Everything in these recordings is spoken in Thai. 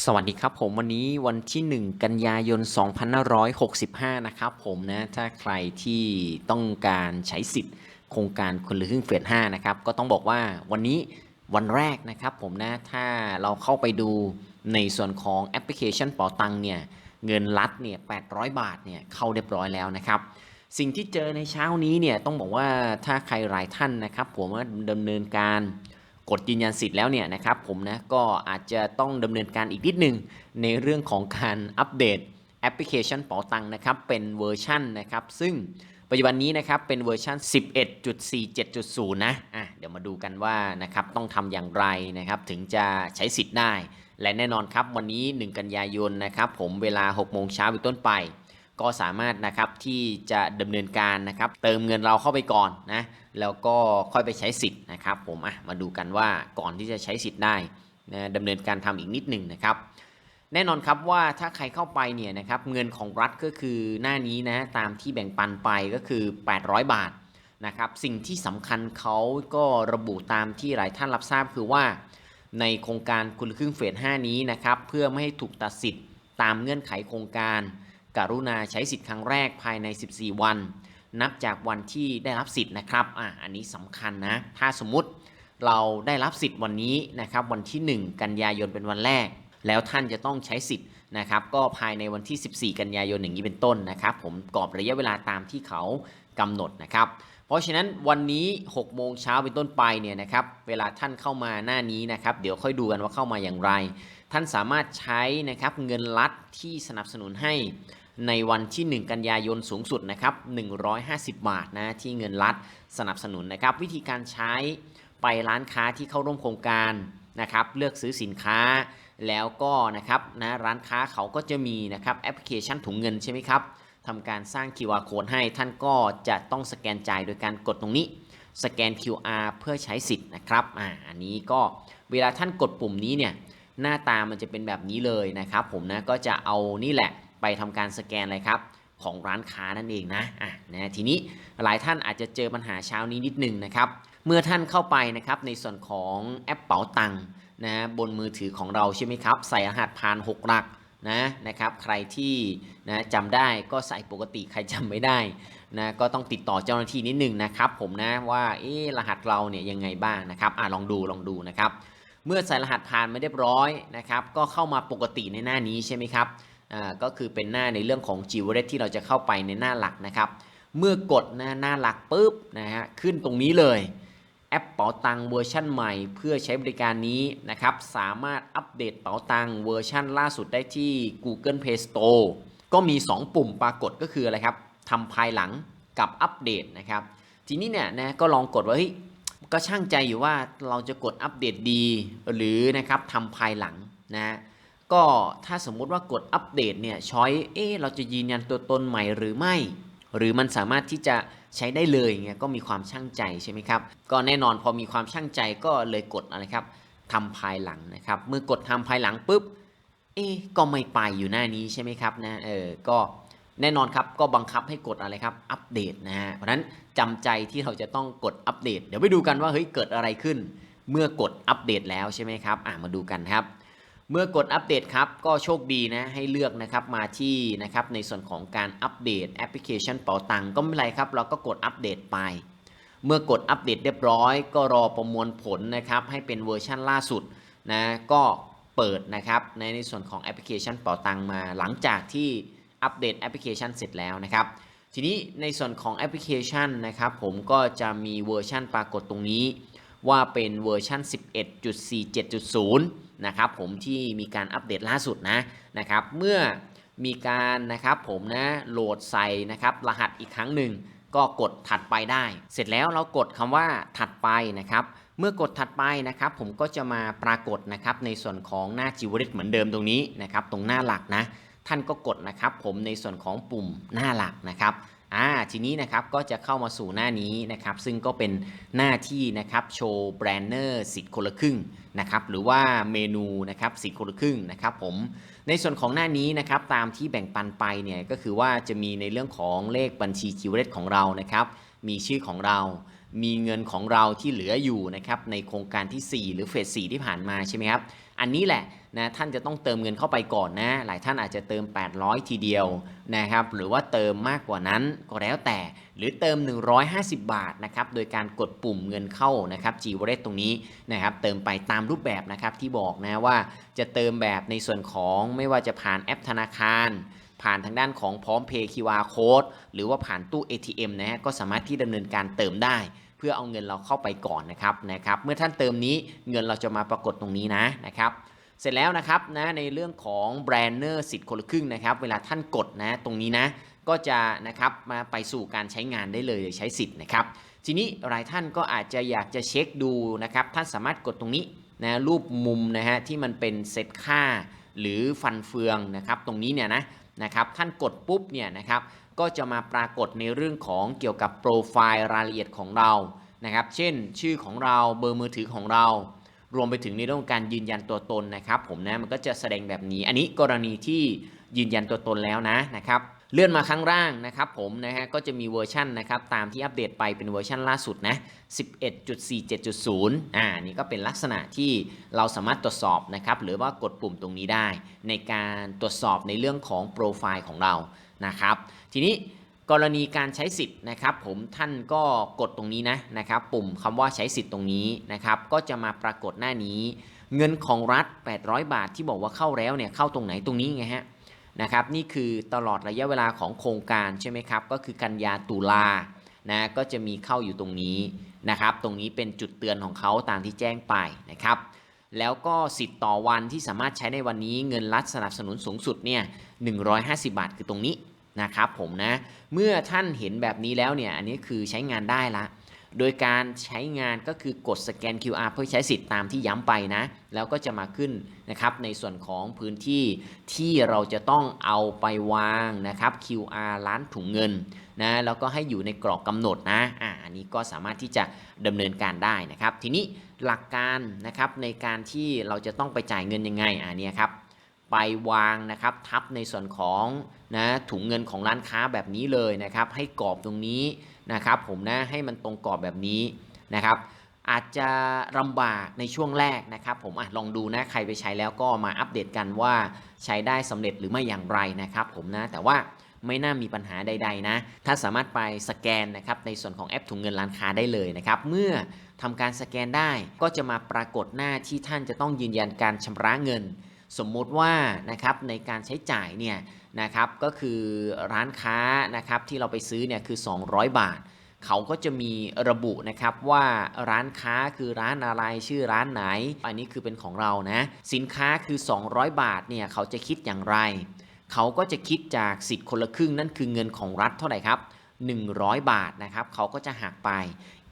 สวัสดีครับผมวันนี้วันที่ 1 กันยายน 2565 นะครับผมนะถ้าใครที่ต้องการใช้สิทธิ์โครงการคนละครึ่งเฟส5นะครับก็ต้องบอกว่าวันนี้วันแรกนะครับผมนะถ้าเราเข้าไปดูในส่วนของแอปพลิเคชันเป๋าตังเนี่ยเงินรัดเนี่ย 800 บาทเนี่ยเข้าเรียบร้อยแล้วนะครับสิ่งที่เจอในเช้านี้เนี่ยต้องบอกว่าถ้าใครหลายท่านนะครับผมว่าดำเนินการ กดยืนยันสิทธิ์แล้วเนี่ยนะครับผมนะก็อาจจะต้องดำเนินการอีกนิดนึง ในเรื่องของการอัปเดตแอปพลิเคชันเป๋าตังนะครับเป็นเวอร์ชันนะครับซึ่งปัจจุบันนี้นะครับเป็นเวอร์ชัน11.47.0 นะอะเดี๋ยวมาดูกันว่านะครับต้องทำอย่างไรนะครับถึงจะใช้สิทธิ์ได้ และแน่นอนครับวันนี้ 1 กันยายนนะครับผมเวลา 6 โมงเช้าเป็นต้นไป ก็สามารถนะครับที่จะดำเนินการนะครับเติมเงินเราเข้าไปก่อนนะแล้วก็ค่อยไปใช้สิทธิ์นะครับผมอะมาดูกันว่าก่อนที่จะใช้สิทธิ์ได้นะดำเนินการทำอีกนิดหนึ่งนะครับ แน่นอนครับว่าถ้าใครเข้าไปเนี่ยนะครับเงินของรัฐก็คือหน้านี้นะตามที่แบ่งปันไปก็คือ 800 บาทนะครับสิ่งที่สำคัญเขาก็ระบุตามที่หลายท่านรับทราบคือว่าในโครงการคุณครึ่งเฟส 5 นี้นะครับ เพื่อไม่ให้ถูกตัดสิทธิ์ตามเงื่อนไขโครงการ กรุณาใช้สิทธิ์ครั้งแรกภายใน 14 วัน นับจากวันที่ได้รับสิทธิ์นะครับอะอันนี้สำคัญนะ ถ้าสมมุติเราได้รับสิทธิ์วันนี้นะครับวันที่ 1 กันยายนเป็นวันแรก แล้วท่านจะต้องใช้สิทธิ์นะครับก็ภายในวันที่ 14 กันยายนอย่างนี้เป็นต้นนะครับผมกรอบระยะเวลาตามที่เขากำหนดนะครับเพราะฉะนั้นวันนี้ 6 โมงเช้าเป็นต้นไปเนี่ยนะครับเวลาท่านเข้ามาหน้านี้นะครับเดี๋ยวค่อยดูกันว่าเข้ามาอย่างไร ท่านสามารถใช้นะครับเงินรัฐที่สนับสนุนให้ ในวันที่ 1 กันยายนสูงสุดนะครับ150 บาทนะที่เงินรัฐสนับสนุนนะครับ วิธีการใช้ไปร้านค้าที่เข้าร่วมโครงการนะครับ เลือกซื้อสินค้าแล้วก็นะครับนะร้านค้าเขาก็จะมีนะครับแอปพลิเคชันถุงเงินใช่ไหมครับทำการสร้าง QR code ให้ท่านก็จะต้องสแกนจ่ายโดยการกดตรงนี้ สแกน QR เพื่อใช้สิทธิ์นะครับอ่าอันนี้ก็เวลาท่านกดปุ่มนี้เนี่ยหน้าตามันจะเป็นแบบนี้เลยนะครับ ผมนะก็จะเอานี่แหละ ไปทำการสแกนเลยครับของร้านค้านั่นเองนะอะนะทีนี้หลายท่านอาจจะเจอปัญหาเช้านี้นิดนึงนะครับ เมื่อท่านเข้าไปนะครับในส่วนของแอปเป๋าตังนะบนมือถือของเราใช่ไหมครับ ใส่รหัสผ่าน 6 หลักนะนะครับใครที่นะจำได้ก็ใส่ปกติใครจำไม่ได้นะก็ต้องติดต่อเจ้าหน้าที่นิดนึงนะครับ ผมนะว่าเอ๊รหัสเราเนี่ยยังไงบ้างนะครับอะลองดูลองดูนะครับ เมื่อใส่รหัสผ่านไม่เรียบร้อยนะครับ ก็เข้ามาปกติในหน้านี้ใช่ไหมครับ ก็คือเป็นหน้าในเรื่องของ g w a l l e t ที่เราจะเข้าไปในหน้าหลักนะครับ เมื่อกดนะหน้าหลักปุ๊บนะฮะขึ้นตรงนี้เลยแอปเป๋าตังเวอร์ชันใหม่ เพื่อใช้บริการนี้นะครับสามารถอัปเดตเป๋าตังเวอร์ชันล่าสุดได้ที่ Google Play Store ก็มี 2 ปุ่มปรากฏก็คืออะไรครับทำภายหลังกับอัปเดตนะครับ ทีนี้เนี่ยนะก็ลองกดว่าเฮ้ยก็ช่างใจอยู่ว่าเราจะกดอัปเดตดี หรือนะครับทำภายหลังนะ ก็ถ้าสมมุติว่ากดอัปเดตเนี่ยช้อยเอ๊ะเราจะยืนยันตัวตนใหม่หรือไม่ หรือมันสามารถที่จะใช้ได้เลยเงี้ยก็มีความช่างใจใช่ไหมครับ ก็แน่นอนพอมีความช่างใจก็เลยกดอะไรครับทำภายหลังนะครับ เมื่อกดทำภายหลังปุ๊บเอ๊ะก็ไม่ไปอยู่หน้านี้ใช่ไหมครับนะเออก็แน่นอนครับก็บังคับให้กดอะไรครับอัปเดตนะฮะเพราะนั้นจำใจที่เราจะต้องกดอัปเดต เดี๋ยวไปดูกันว่าเฮ้ยเกิดอะไรขึ้น เมื่อกดอัปเดตแล้วใช่ไหมครับอะมาดูกันครับ เมื่อกดอัปเดตครับ ก็โชคดีนะให้เลือกนะครับมาที่นะครับในส่วนของการอัปเดตแอปพลิเคชันเป๋าตังก็ไม่ไรครับ เราก็กดอัปเดตไป เมื่อกดอัปเดตเรียบร้อย ก็รอประมวลผลนะครับให้เป็นเวอร์ชั่นล่าสุดนะก็เปิดนะครับในในส่วนของแอปพลิเคชันเป๋าตังมา หลังจากที่อัปเดตแอปพลิเคชันเสร็จแล้วนะครับ ทีนี้ในส่วนของแอปพลิเคชันนะครับผมก็จะมีเวอร์ชันปรากฏตรงนี้ ว่าเป็นเวอร์ชัน11.47.0 นะครับผมที่มีการอัปเดตล่าสุดนะนะครับเมื่อมีการนะครับผมนะโหลดใส่นะครับรหัสอีกครั้งหนึ่งก็กดถัดไปได้ เสร็จแล้วเรากดคำว่าถัดไปนะครับเมื่อกดถัดไปนะครับผมก็จะมาปรากฏนะครับในส่วนของหน้าจิวเรตเหมือนเดิมตรงนี้นะครับตรงหน้าหลักนะท่านก็กดนะครับผมในส่วนของปุ่มหน้าหลักนะครับ อ่าทีนี้นะครับก็จะเข้ามาสู่หน้านี้นะครับ ซึ่งก็เป็นหน้าที่นะครับโชว์แบรนเนอร์สิทธิ์คนละครึ่งนะครับหรือว่าเมนูนะครับสิทธิ์คนละครึ่งนะครับผมในส่วนของหน้านี้นะครับตามที่แบ่งปันไปเนี่ยก็คือว่าจะมีในเรื่องของเลขบัญชีจิวเรตของเรานะครับมีชื่อของเรา มีเงินของเราที่เหลืออยู่นะครับในโครงการทีสี่ 4 หรือเฟส 4 ที่ผ่านมาใช่ไหมครับ อันนี้แหละนะท่านจะต้องเติมเงินเข้าไปก่อนนะ หลายท่านอาจจะเติม 800 ทีเดียวนะครับหรือว่าเติมมากกว่านั้นก็แล้วแต่ หรือเติม 150 บาทนะครับโดยการกดปุ่มเงินเข้านะครับ G Wallet ตรงนี้นะครับเติมไปตามรูปแบบนะครับที่บอกนะว่าจะเติมแบบในส่วนของไม่ว่าจะผ่านแอปธนาคาร ผ่านทางด้านของพร้อมเพย์ QR Code หรือว่าผ่านตู้ ATM นะฮะก็สามารถที่ดำเนินการเติมได้ เพื่อเอาเงินเราเข้าไปก่อนนะครับนะครับ เมื่อท่านเติมนี้เงินเราจะมาปรากฏตรงนี้นะนะครับเสร็จแล้วนะครับนะในเรื่องของแบรนเนอร์สิทธิ์คนละครึ่งนะครับ เวลาท่านกดนะตรงนี้นะก็จะนะครับมาไปสู่การใช้งานได้เลยใช้สิทธิ์นะครับ ทีนี้หลายท่านก็อาจจะอยากจะเช็คดูนะครับ ท่านสามารถกดตรงนี้นะรูปมุมนะฮะที่มันเป็นเซตค่าหรือฟันเฟืองนะครับ ตรงนี้เนี่ยนะ นะครับท่านกดปุ๊บเนี่ยนะครับก็จะมาปรากฏในเรื่องของเกี่ยวกับโปรไฟล์รายละเอียดของเรานะครับเช่นชื่อของเราเบอร์มือถือของเรา รวมไปถึงในเรื่องของการยืนยันตัวตนนะครับผมนะมันก็จะแสดงแบบนี้ อันนี้กรณีที่ยืนยันตัวตนแล้วนะนะครับ เลื่อนมาข้างล่างนะครับผมนะฮะก็จะมีเวอร์ชันนะครับตามที่อัปเดตไปเป็นเวอร์ชันล่าสุดนะ 11.47.0 อ่านี่ก็เป็นลักษณะที่เราสามารถตรวจสอบนะครับหรือว่ากดปุ่มตรงนี้ได้ ในการตรวจสอบในเรื่องของโปรไฟล์ของเรานะครับทีนี้กรณีการใช้สิทธิ์นะครับผมท่านก็กดตรงนี้นะนะครับปุ่มคำว่าใช้สิทธิ์ตรงนี้นะครับก็จะมาปรากฏหน้านี้ เงินของรัฐ 800 บาทที่บอกว่าเข้าแล้วเนี่ยเข้าตรงไหนตรงนี้ไงฮะ นะครับนี่คือตลอดระยะเวลาของโครงการใช่ไหมครับก็คือกันยาตุลานะก็จะมีเข้าอยู่ตรงนี้นะครับตรงนี้เป็นจุดเตือนของเขาตามที่แจ้งไปนะครับแล้วก็สิทธิ์ต่อวันที่สามารถใช้ในวันนี้เงินรัฐสนับสนุนสูงสุดเนี่ย150 บาทคือตรงนี้นะครับผมนะเมื่อท่านเห็นแบบนี้แล้วเนี่ยอันนี้คือใช้งานได้ละ โดยการใช้งานก็คือกดสแกน QR เพื่อใช้สิทธิ์ตามที่ย้ำไปนะ แล้วก็จะมาขึ้นนะครับในส่วนของพื้นที่ที่เราจะต้องเอาไปวางนะครับ QR ร้านถุงเงินนะแล้วก็ให้อยู่ในกรอบกำหนดนะอ่าอันนี้ก็สามารถที่จะดำเนินการได้นะครับ ทีนี้หลักการนะครับในการที่เราจะต้องไปจ่ายเงินยังไงอ่านี่ครับไปวางนะครับทับในส่วนของนะถุงเงินของร้านค้าแบบนี้เลยนะครับ ให้กรอบตรงนี้ นะครับผมนะให้มันตรงกรอบแบบนี้นะครับ อาจจะลำบากในช่วงแรกนะครับ ผมอะลองดูนะใครไปใช้แล้วก็มาอัปเดตกันว่าใช้ได้สำเร็จหรือไม่อย่างไรนะครับ ผมนะแต่ว่าไม่น่ามีปัญหาใด ๆ นะ ถ้าสามารถไปสแกนนะครับในส่วนของแอปถุงเงินร้านค้าได้เลยนะครับ เมื่อทำการสแกนได้ก็จะมาปรากฏหน้าที่ท่านจะต้องยืนยันการชำระเงิน สมมุติว่านะครับในการใช้จ่ายเนี่ยนะครับก็คือร้านค้านะครับที่เราไปซื้อเนี่ยคือ 200 บาท เขาก็จะมีระบุนะครับว่าร้านค้าคือร้านอะไรชื่อร้านไหน อันนี้คือเป็นของเรานะสินค้าคือ 200 บาทเนี่ยเขาจะคิดอย่างไร เขาก็จะคิดจากสิทธิ์คนละครึ่งนั่นคือเงินของรัฐเท่าไหร่ครับ 100 บาทนะครับเขาก็จะหักไป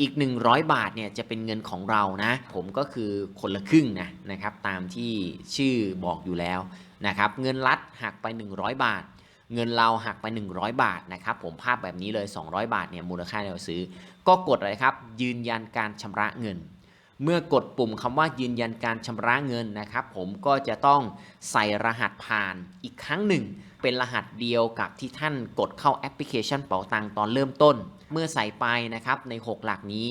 อีก 100 บาทเนี่ยจะเป็นเงินของเรานะ ผมก็คือคนละครึ่งนะนะครับตามที่ชื่อบอกอยู่แล้วนะครับเงินรัฐหักไป 100 บาท เงินเราหักไป 100 บาทนะครับผมภาพแบบนี้เลย 200 บาทเนี่ยมูลค่าที่เราซื้อ ก็กดอะไรครับยืนยันการชำระเงิน เมื่อกดปุ่มคำว่ายืนยันการชำระเงินนะครับ ผมก็จะต้องใส่รหัสผ่านอีกครั้งหนึ่ง เป็นรหัสเดียวกับที่ท่านกดเข้าแอปพลิเคชันเป๋าตังตอนเริ่มต้น เมื่อใส่ไปนะครับใน 6 หลักนี้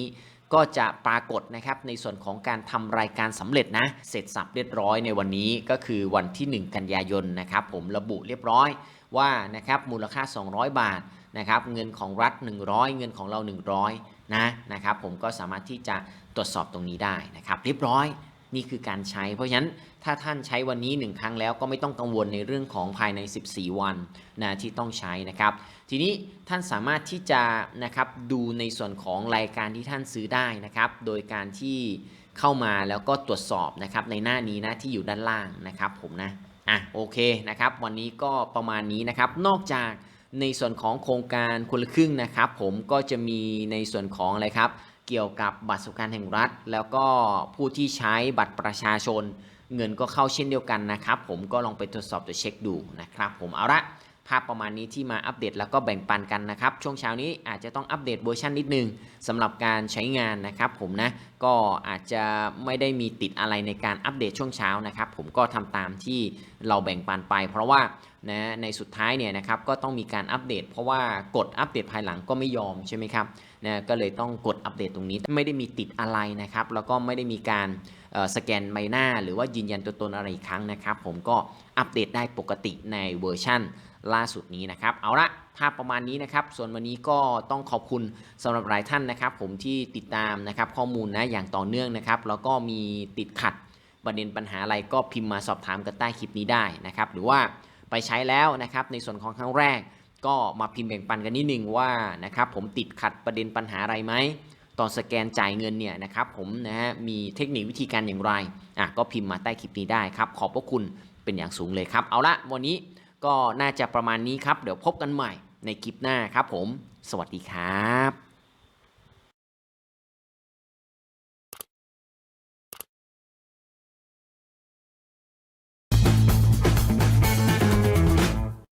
ก็จะปรากฏนะครับในส่วนของการทำรายการสำเร็จนะ เสร็จสับเรียบร้อยในวันนี้ก็คือวันที่ 1 กันยายนนะครับ ผมระบุเรียบร้อยว่านะครับมูลค่า 200 บาทนะครับเงินของรัฐ 100 เงินของเรา 100นะนะครับผมก็สามารถที่จะ รวจสอบตรงนี้ได้นะครับ เรียบร้อยนี่คือการใช้ เพราะฉะนั้นถ้าท่านใช้วันนี้ 1 ครั้งแล้วก็ไม่ต้องกังวลในเรื่องของภายใน 14 วันนะที่ต้องใช้นะครับ ทีนี้ท่านสามารถที่จะนะครับดูในส่วนของรายการที่ท่านซื้อได้นะครับ โดยการที่เข้ามาแล้วก็ตรวจสอบนะครับในหน้านี้นะที่อยู่ด้านล่างนะครับผมนะอะโอเคนะครับวันนี้ก็ประมาณนี้นะครับนอกจากในส่วนของโครงการคนละครึ่งนะครับ ผมก็จะมีในส่วนของอะไรครับ เกี่ยวกับบัตรสวัสดิการแห่งรัฐ แล้วก็ผู้ที่ใช้บัตรประชาชน เงินก็เข้าเช่นเดียวกันนะครับ ผมก็ลองไปตรวจสอบตัวเช็คดูนะครับ ผมเอาละภาพประมาณนี้ที่มาอัปเดตแล้วก็แบ่งปันกันนะครับ ช่วงเช้านี้อาจจะต้องอัปเดตเวอร์ชันนิดนึงสำหรับการใช้งานนะครับผมนะก็อาจจะไม่ได้มีติดอะไรในการอัปเดตช่วงเช้านะครับ ผมก็ทำตามที่เราแบ่งปันไป เพราะว่า นะในสุดท้ายเนี่ยนะครับก็ต้องมีการอัปเดต เพราะว่ากดอัปเดตภายหลังก็ไม่ยอมใช่ไหมครับนะก็เลยต้องกดอัปเดตตรงนี้ไม่ได้มีติดอะไรนะครับ แล้วก็ไม่ได้มีการสแกนใบหน้า หรือว่ายืนยันตัวตนอะไรอีกครั้งนะครับ ผมก็อัปเดตได้ปกติในเวอร์ชั่นล่าสุดนี้นะครับ เอาละภาพประมาณนี้นะครับ ส่วนวันนี้ก็ต้องขอบคุณสำหรับหลายท่านนะครับ ผมที่ติดตามนะครับข้อมูลนะอย่างต่อเนื่องนะครับ แล้วก็มีติดขัดประเด็นปัญหาอะไรก็พิมพ์มาสอบถามกันใต้คลิปนี้ได้นะครับ หรือว่า ไปใช้แล้วนะครับ ในส่วนของครั้งแรก ก็มาพิมพ์แบ่งปันกันนิดนึงว่านะครับผมติดขัดประเด็นปัญหาอะไรไหมตอนสแกนจ่ายเงินเนี่ยนะครับผมนะฮะมีเทคนิควิธีการอย่างไรอะก็พิมพ์มาใต้คลิปนี้ได้ครับ ขอบพระคุณเป็นอย่างสูงเลยครับ เอาละวันนี้ก็น่าจะประมาณนี้ครับ เดี๋ยวพบกันใหม่ในคลิปหน้าครับผม สวัสดีครับ